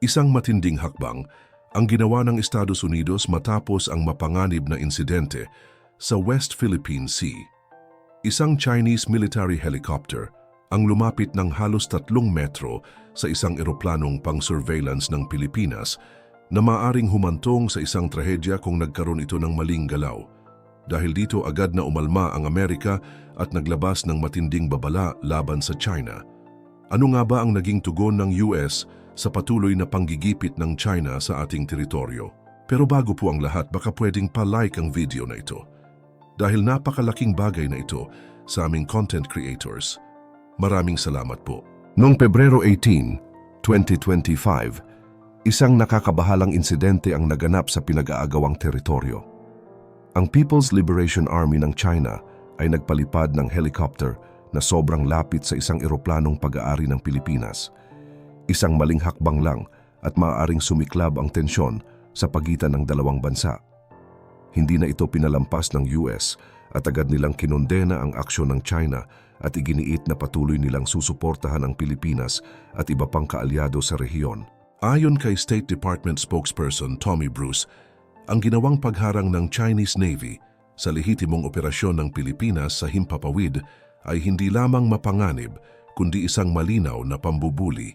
Isang matinding hakbang ang ginawa ng Estados Unidos matapos ang mapanganib na insidente sa West Philippine Sea. Isang Chinese military helicopter ang lumapit ng halos tatlong metro sa isang eroplanong pang-surveillance ng Pilipinas na maaring humantong sa isang trahedya kung nagkaroon ito ng maling galaw. Dahil dito agad na umalma ang Amerika at naglabas ng matinding babala laban sa China. Ano nga ba ang naging tugon ng US sa patuloy na panggigipit ng China sa ating teritoryo? Pero bago po ang lahat, baka pwedeng pa-like ang video na ito. Dahil napakalaking bagay na ito sa aming content creators. Maraming salamat po. Noong Pebrero 18, 2025, isang nakakabahalang insidente ang naganap sa pinag-aagawang teritoryo. Ang People's Liberation Army ng China ay nagpalipad ng helicopter na sobrang lapit sa isang eroplanong pag-aari ng Pilipinas. Isang maling hakbang lang at maaaring sumiklab ang tensyon sa pagitan ng dalawang bansa. Hindi na ito pinalampas ng US at agad nilang kinondena ang aksyon ng China at iginiit na patuloy nilang susuportahan ang Pilipinas at iba pang kaalyado sa rehiyon. Ayon kay State Department spokesperson Tommy Bruce, ang ginawang pagharang ng Chinese Navy sa lehitimong operasyon ng Pilipinas sa Himpapawid ay hindi lamang mapanganib kundi isang malinaw na pambubuli.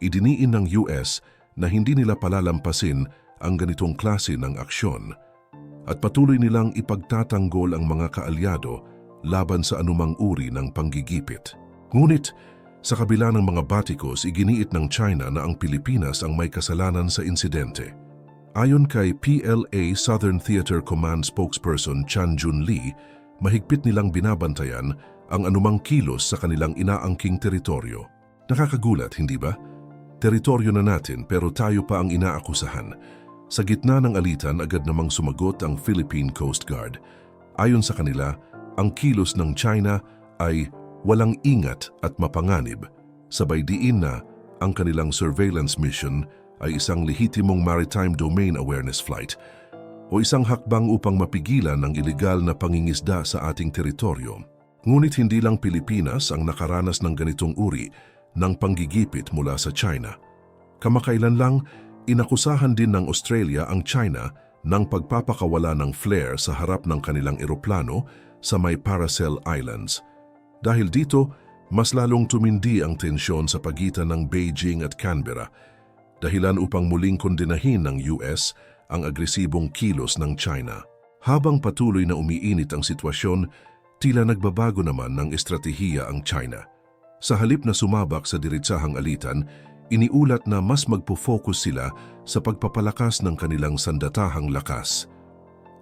Idiniin ng US na hindi nila palalampasin ang ganitong klase ng aksyon at patuloy nilang ipagtatanggol ang mga kaalyado laban sa anumang uri ng panggigipit. Ngunit, sa kabila ng mga batikos, iginiit ng China na ang Pilipinas ang may kasalanan sa insidente. Ayon kay PLA Southern Theater Command spokesperson Chan Jun Lee, mahigpit nilang binabantayan ang anumang kilos sa kanilang inaangking teritoryo. Nakakagulat, hindi ba? Teritoryo na natin pero tayo pa ang inaakusahan. Sa gitna ng alitan, agad namang sumagot ang Philippine Coast Guard. Ayon sa kanila, ang kilos ng China ay walang ingat at mapanganib. Sabay diin na ang kanilang surveillance mission ay isang lehitimong maritime domain awareness flight o isang hakbang upang mapigilan ang ilegal na pangingisda sa ating teritoryo. Ngunit hindi lang Pilipinas ang nakaranas ng ganitong uri ng panggigipit mula sa China. Kamakailan lang, inakusahan din ng Australia ang China ng pagpapakawala ng flare sa harap ng kanilang eroplano sa may Paracel Islands. Dahil dito, mas lalong tumindi ang tensyon sa pagitan ng Beijing at Canberra, dahilan upang muling kondenahin ng US ang agresibong kilos ng China. Habang patuloy na umiinit ang sitwasyon, tila nagbabago naman ng estratehiya ang China. Sa halip na sumabak sa diritsahang alitan, iniulat na mas magpo-focus sila sa pagpapalakas ng kanilang sandatahang lakas.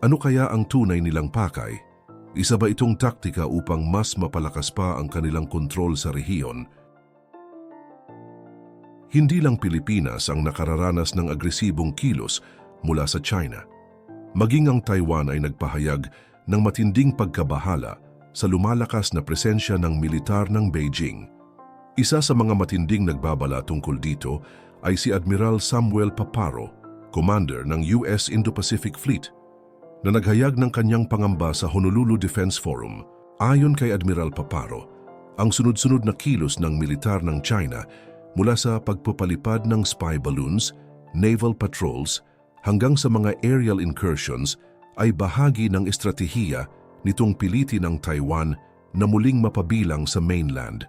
Ano kaya ang tunay nilang pakay? Isa ba itong taktika upang mas mapalakas pa ang kanilang kontrol sa rehiyon? Hindi lang Pilipinas ang nakararanas ng agresibong kilos mula sa China. Maging ang Taiwan ay nagpahayag ng matinding pagkabahala sa lumalakas na presensya ng militar ng Beijing. Isa sa mga matinding nagbabala tungkol dito ay si Admiral Samuel Paparo, commander ng US Indo-Pacific Fleet, na naghayag ng kanyang pangamba sa Honolulu Defense Forum. Ayon kay Admiral Paparo, ang sunod-sunod na kilos ng militar ng China mula sa pagpapalipad ng spy balloons, naval patrols, hanggang sa mga aerial incursions ay bahagi ng estratehiya nitong pilitin ng Taiwan na muling mapabilang sa mainland.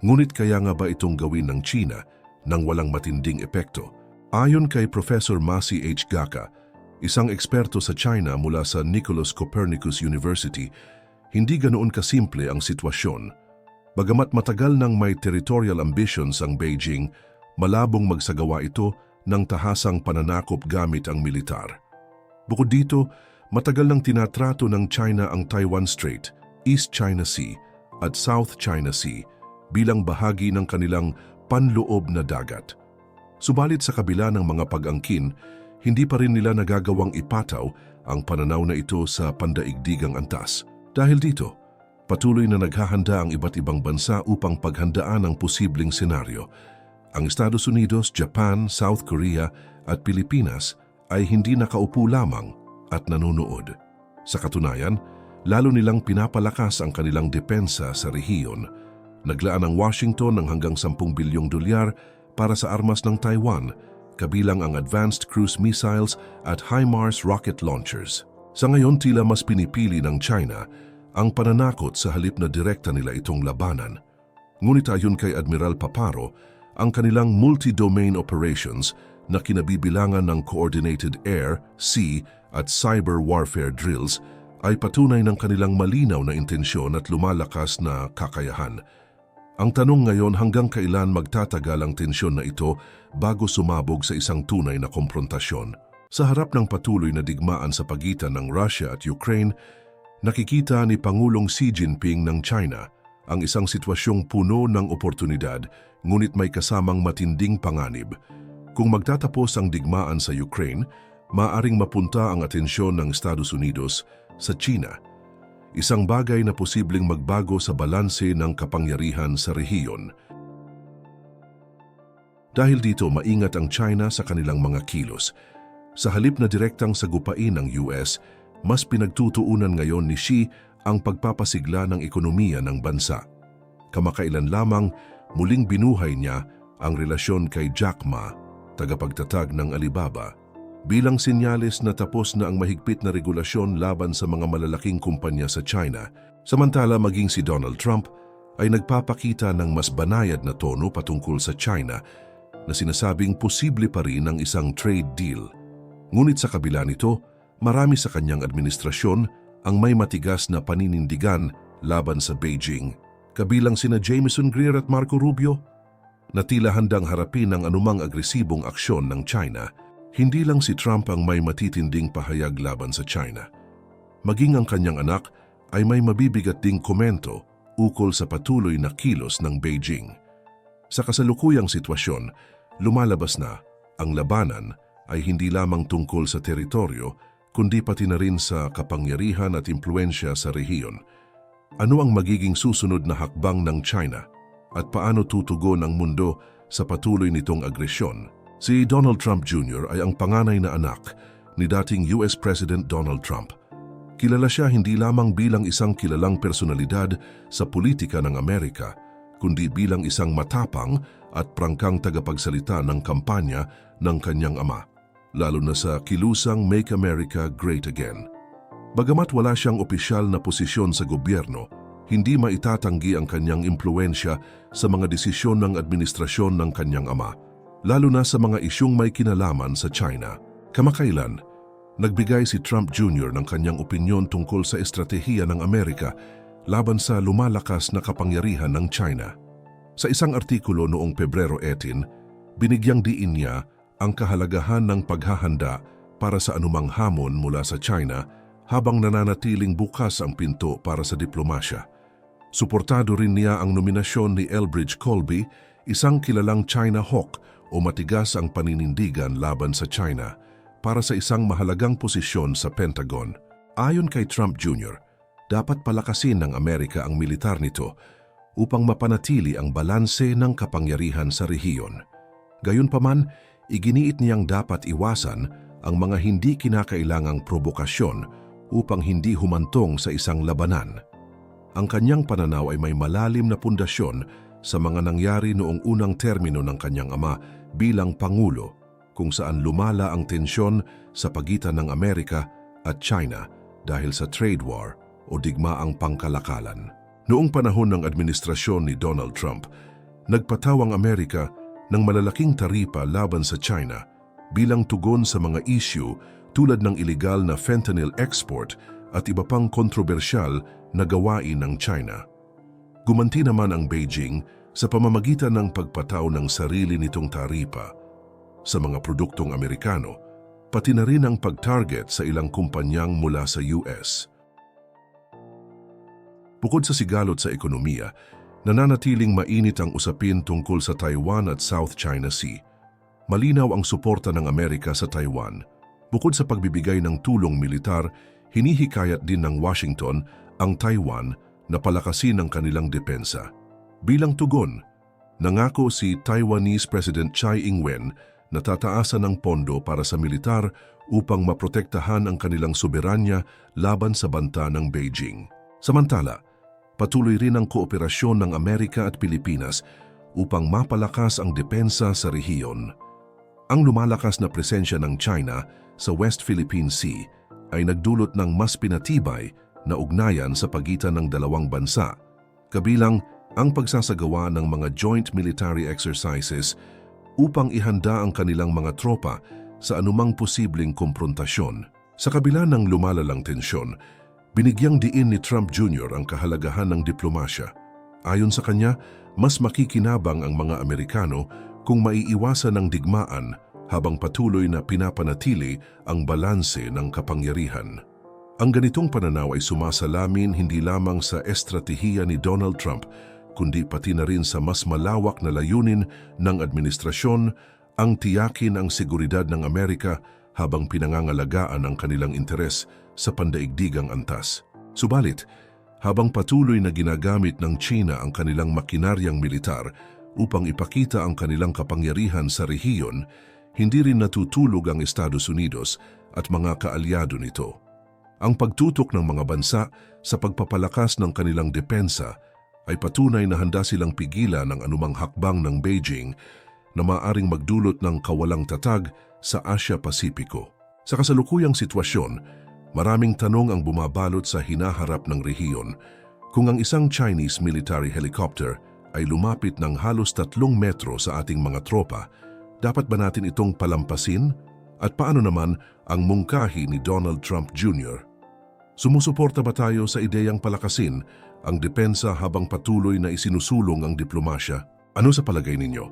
Ngunit kaya nga ba itong gawin ng China nang walang matinding epekto? Ayon kay Professor Masi H. Gaka, isang eksperto sa China mula sa Nicholas Copernicus University, hindi ganoon kasimple ang sitwasyon. Bagamat matagal nang may territorial ambitions ang Beijing, malabong magsagawa ito ng tahasang pananakop gamit ang militar. Bukod dito, matagal nang tinatrato ng China ang Taiwan Strait, East China Sea at South China Sea bilang bahagi ng kanilang panloob na dagat. Subalit sa kabila ng mga pag-angkin, hindi pa rin nila nagagawang ipataw ang pananaw na ito sa pandaigdigang antas. Dahil dito, patuloy na naghahanda ang iba't ibang bansa upang paghandaan ang posibleng senaryo. Ang Estados Unidos, Japan, South Korea at Pilipinas ay hindi nakaupo lamang at nanonood. Sa katunayan, lalo nilang pinapalakas ang kanilang depensa sa rehiyon. Naglaan ang Washington ng hanggang 10 bilyong dolyar para sa armas ng Taiwan kabilang ang Advanced Cruise Missiles at HIMARS rocket launchers. Sa ngayon tila mas pinipili ng China ang pananakot sa halip na direkta nila itong labanan. Ngunit ayon kay Admiral Paparo, ang kanilang multi-domain operations na kinabibilangan ng coordinated air, sea at cyber warfare drills ay patunay ng kanilang malinaw na intensyon at lumalakas na kakayahan. Ang tanong ngayon hanggang kailan magtatagal ang tensyon na ito bago sumabog sa isang tunay na komprontasyon. Sa harap ng patuloy na digmaan sa pagitan ng Russia at Ukraine, nakikita ni Pangulong Xi Jinping ng China ang isang sitwasyong puno ng oportunidad ngunit may kasamang matinding panganib. Kung magtatapos ang digmaan sa Ukraine, maaring mapunta ang atensyon ng Estados Unidos sa China, isang bagay na posibleng magbago sa balanse ng kapangyarihan sa rehiyon. Dahil dito maingat ang China sa kanilang mga kilos. Sa halip na direktang sagupain ng US, mas pinagtutuunan ngayon ni Xi ang pagpapasigla ng ekonomiya ng bansa. Kamakailan lamang muling binuhay niya ang relasyon kay Jack Ma, tagapagtatag ng Alibaba, bilang senyales na tapos na ang mahigpit na regulasyon laban sa mga malalaking kumpanya sa China. Samantala maging si Donald Trump ay nagpapakita ng mas banayad na tono patungkol sa China na sinasabing posible pa rin ang isang trade deal. Ngunit sa kabila nito, marami sa kanyang administrasyon ang may matigas na paninindigan laban sa Beijing. Kabilang sina Jameson Greer at Marco Rubio, na tila handang harapin ang anumang agresibong aksyon ng China. Hindi lang si Trump ang may matitinding pahayag laban sa China. Maging ang kanyang anak ay may mabibigat ding komento ukol sa patuloy na kilos ng Beijing. Sa kasalukuyang sitwasyon, lumalabas na ang labanan ay hindi lamang tungkol sa teritoryo kundi pati na rin sa kapangyarihan at impluensya sa rehiyon. Ano ang magiging susunod na hakbang ng China at paano tutugon ang mundo sa patuloy nitong agresyon? Si Donald Trump Jr. ay ang panganay na anak ni dating US President Donald Trump. Kilala siya hindi lamang bilang isang kilalang personalidad sa politika ng Amerika, kundi bilang isang matapang at prangkang tagapagsalita ng kampanya ng kanyang ama, lalo na sa kilusang Make America Great Again. Bagamat wala siyang opisyal na posisyon sa gobyerno, hindi maitatanggi ang kanyang impluensya sa mga desisyon ng administrasyon ng kanyang ama, lalo na sa mga isyong may kinalaman sa China. Kamakailan, nagbigay si Trump Jr. ng kanyang opinyon tungkol sa estratehiya ng Amerika laban sa lumalakas na kapangyarihan ng China. Sa isang artikulo noong Pebrero 18, binigyang diin niya ang kahalagahan ng paghahanda para sa anumang hamon mula sa China habang nananatiling bukas ang pinto para sa diplomasya. Suportado rin niya ang nominasyon ni Elbridge Colby, isang kilalang China hawk o matigas ang paninindigan laban sa China para sa isang mahalagang posisyon sa Pentagon. Ayon kay Trump Jr., dapat palakasin ng Amerika ang militar nito upang mapanatili ang balanse ng kapangyarihan sa rehiyon. Gayunpaman, iginiit niyang dapat iwasan ang mga hindi kinakailangang provokasyon upang hindi humantong sa isang labanan. Ang kanyang pananaw ay may malalim na pundasyon sa mga nangyari noong unang termino ng kanyang ama bilang Pangulo kung saan lumala ang tensyon sa pagitan ng Amerika at China dahil sa trade war o digmaang pangkalakalan. Noong panahon ng administrasyon ni Donald Trump, nagpataw ang Amerika ng malalaking taripa laban sa China bilang tugon sa mga issue tulad ng ilegal na fentanyl export at iba pang kontrobersyal na gawain ng China. Gumanti naman ang Beijing sa pamamagitan ng pagpataw ng sarili nitong taripa sa mga produktong Amerikano, pati na rin ang pag-target sa ilang kumpanyang mula sa US. Bukod sa sigalot sa ekonomiya, nananatiling mainit ang usapin tungkol sa Taiwan at South China Sea. Malinaw ang suporta ng Amerika sa Taiwan. Bukod sa pagbibigay ng tulong militar, hinihikayat din ng Washington ang Taiwan na palakasin ang kanilang depensa. Bilang tugon, nangako si Taiwanese President Tsai Ing-wen na tataasan ng pondo para sa militar upang maprotektahan ang kanilang soberanya laban sa banta ng Beijing. Samantala, patuloy rin ang kooperasyon ng Amerika at Pilipinas upang mapalakas ang depensa sa rehiyon. Ang lumalakas na presensya ng China sa West Philippine Sea ay nagdulot ng mas pinatibay na ugnayan sa pagitan ng dalawang bansa, kabilang ang pagsasagawa ng mga joint military exercises upang ihanda ang kanilang mga tropa sa anumang posibleng komprontasyon. Sa kabila ng lumalalang tensyon, binigyang diin ni Trump Jr. ang kahalagahan ng diplomasya. Ayon sa kanya, mas makikinabang ang mga Amerikano kung maiiwasan ng digmaan habang patuloy na pinapanatili ang balanse ng kapangyarihan. Ang ganitong pananaw ay sumasalamin hindi lamang sa estratehiya ni Donald Trump, kundi pati na rin sa mas malawak na layunin ng administrasyon ang tiyakin ang seguridad ng Amerika habang pinangangalagaan ang kanilang interes sa pandaigdigang antas. Subalit, habang patuloy na ginagamit ng China ang kanilang makinaryang militar upang ipakita ang kanilang kapangyarihan sa rehiyon, hindi rin natutulog ang Estados Unidos at mga kaalyado nito. Ang pagtutok ng mga bansa sa pagpapalakas ng kanilang depensa ay patunay na handa silang pigilan ang anumang hakbang ng Beijing na maaring magdulot ng kawalang tatag sa Asia-Pasipiko. Sa kasalukuyang sitwasyon, maraming tanong ang bumabalot sa hinaharap ng rehiyon kung ang isang Chinese military helicopter ay lumapit ng halos tatlong metro sa ating mga tropa, dapat ba natin itong palampasin? At paano naman ang mungkahi ni Donald Trump Jr.? Sumusuporta ba tayo sa ideyang palakasin ang depensa habang patuloy na isinusulong ang diplomasya? Ano sa palagay ninyo?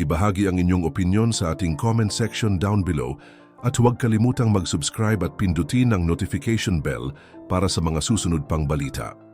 Ibahagi ang inyong opinion sa ating comment section down below at huwag kalimutang mag-subscribe at pindutin ang notification bell para sa mga susunod pang balita.